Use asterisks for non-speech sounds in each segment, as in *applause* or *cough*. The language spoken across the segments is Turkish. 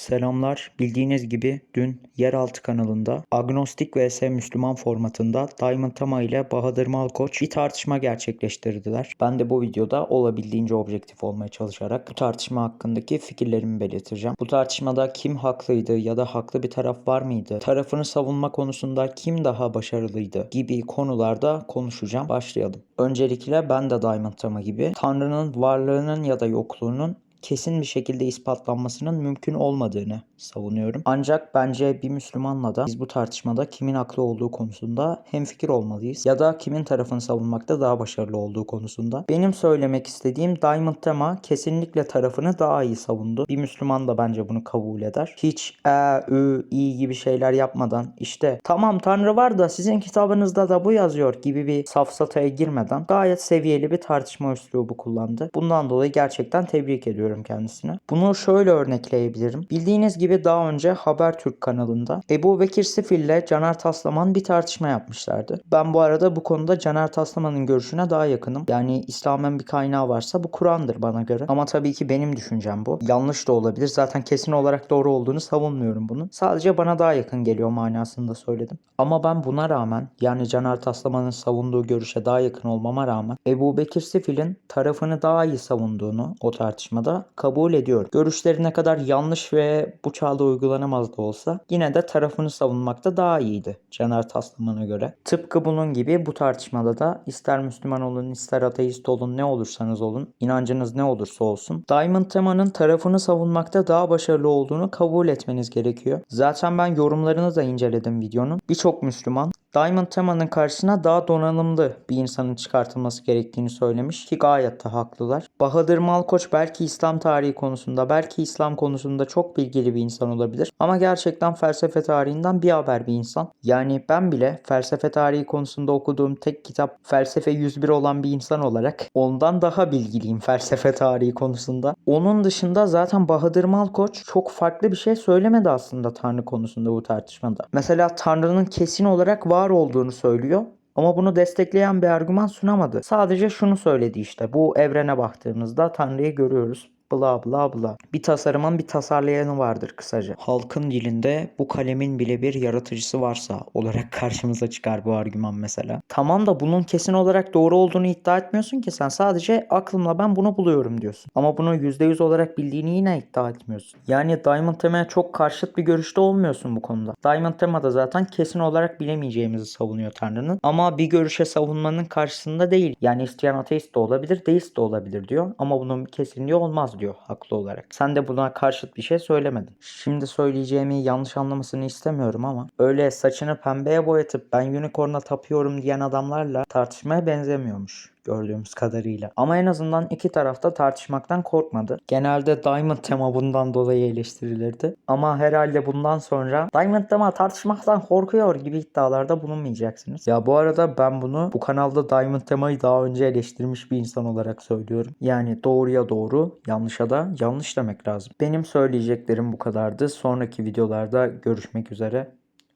Selamlar. Bildiğiniz gibi dün Yeraltı kanalında Agnostik vs Müslüman formatında Diamond Tama ile Bahadır Malkoç bir tartışma gerçekleştirdiler. Ben de bu videoda olabildiğince objektif olmaya çalışarak bu tartışma hakkındaki fikirlerimi belirteceğim. Bu tartışmada kim haklıydı ya da haklı bir taraf var mıydı? Tarafını savunma konusunda kim daha başarılıydı? gibi konularda konuşacağım. Başlayalım. Öncelikle ben de Diamond Tama gibi Tanrı'nın varlığının ya da yokluğunun kesin bir şekilde ispatlanmasının mümkün olmadığını savunuyorum. Ancak bence bir Müslümanla da biz bu tartışmada kimin haklı olduğu konusunda hemfikir olmalıyız. Ya da kimin tarafını savunmakta daha başarılı olduğu konusunda. Benim söylemek istediğim Diamond Tema kesinlikle tarafını daha iyi savundu. Bir Müslüman da bence bunu kabul eder. Hiç e, ü, i gibi şeyler yapmadan işte tamam Tanrı var da sizin kitabınızda da bu yazıyor gibi bir safsataya girmeden gayet seviyeli bir tartışma üslubu kullandı. Bundan dolayı gerçekten tebrik ediyorum kendisine. Bunu şöyle örnekleyebilirim. Bildiğiniz gibi daha önce Habertürk kanalında Ebu Bekir Sifil ile Caner Taslaman bir tartışma yapmışlardı. Ben bu arada bu konuda Caner Taslaman'ın görüşüne daha yakınım. Yani İslam'ın bir kaynağı varsa bu Kur'an'dır bana göre. Ama tabii ki benim düşüncem bu. Yanlış da olabilir. Zaten kesin olarak doğru olduğunu savunmuyorum bunun. Sadece bana daha yakın geliyor manasında söyledim. Ama ben buna rağmen yani Caner Taslaman'ın savunduğu görüşe daha yakın olmama rağmen Ebu Bekir Sifil'in tarafını daha iyi savunduğunu o tartışmada kabul ediyorum. Görüşleri ne kadar yanlış ve bu çağda uygulanamaz da olsa yine de tarafını savunmakta daha iyiydi Caner Taslaman'a göre. Tıpkı bunun gibi bu tartışmada da ister Müslüman olun ister ateist olun ne olursanız olun inancınız ne olursa olsun Diamond Tema'nın tarafını savunmakta daha başarılı olduğunu kabul etmeniz gerekiyor. Zaten ben yorumlarını da inceledim videonun. Birçok Müslüman Diamond Tema'nın karşısına daha donanımlı bir insanın çıkartılması gerektiğini söylemiş ki gayet de haklılar. Bahadır Malkoç belki İslam tarihi konusunda belki İslam konusunda çok bilgili bir insan olabilir ama gerçekten felsefe tarihinden bir haber bir insan. Yani ben bile felsefe tarihi konusunda okuduğum tek kitap Felsefe 101 olan bir insan olarak ondan daha bilgiliyim *laughs* felsefe tarihi konusunda. Onun dışında zaten Bahadır Malkoç çok farklı bir şey söylemedi aslında Tanrı konusunda bu tartışmada. Mesela Tanrı'nın kesin olarak var olduğunu söylüyor. Ama bunu destekleyen bir argüman sunamadı. Sadece şunu söyledi işte. Bu evrene baktığımızda Tanrı'yı görüyoruz bla bla bla. Bir tasarımın bir tasarlayanı vardır kısaca. Halkın dilinde bu kalemin bile bir yaratıcısı varsa olarak *laughs* karşımıza çıkar bu argüman mesela. Tamam da bunun kesin olarak doğru olduğunu iddia etmiyorsun ki sen sadece aklımla ben bunu buluyorum diyorsun. Ama bunu %100 olarak bildiğini yine iddia etmiyorsun. Yani Diamond Tema'ya çok karşıt bir görüşte olmuyorsun bu konuda. Diamond Tema da zaten kesin olarak bilemeyeceğimizi savunuyor Tanrı'nın. Ama bir görüşe savunmanın karşısında değil. Yani isteyen ateist de olabilir, deist de olabilir diyor. Ama bunun kesinliği olmaz diyor haklı olarak. Sen de buna karşıt bir şey söylemedin. Şimdi söyleyeceğimi yanlış anlamasını istemiyorum ama öyle saçını pembeye boyatıp ben unicorn'a tapıyorum diyen adamlarla tartışmaya benzemiyormuş gördüğümüz kadarıyla. Ama en azından iki tarafta tartışmaktan korkmadı. Genelde Diamond tema bundan dolayı eleştirilirdi. Ama herhalde bundan sonra Diamond tema tartışmaktan korkuyor gibi iddialarda bulunmayacaksınız. Ya bu arada ben bunu bu kanalda Diamond temayı daha önce eleştirmiş bir insan olarak söylüyorum. Yani doğruya doğru, yanlışa da yanlış demek lazım. Benim söyleyeceklerim bu kadardı. Sonraki videolarda görüşmek üzere.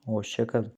Hoşçakalın.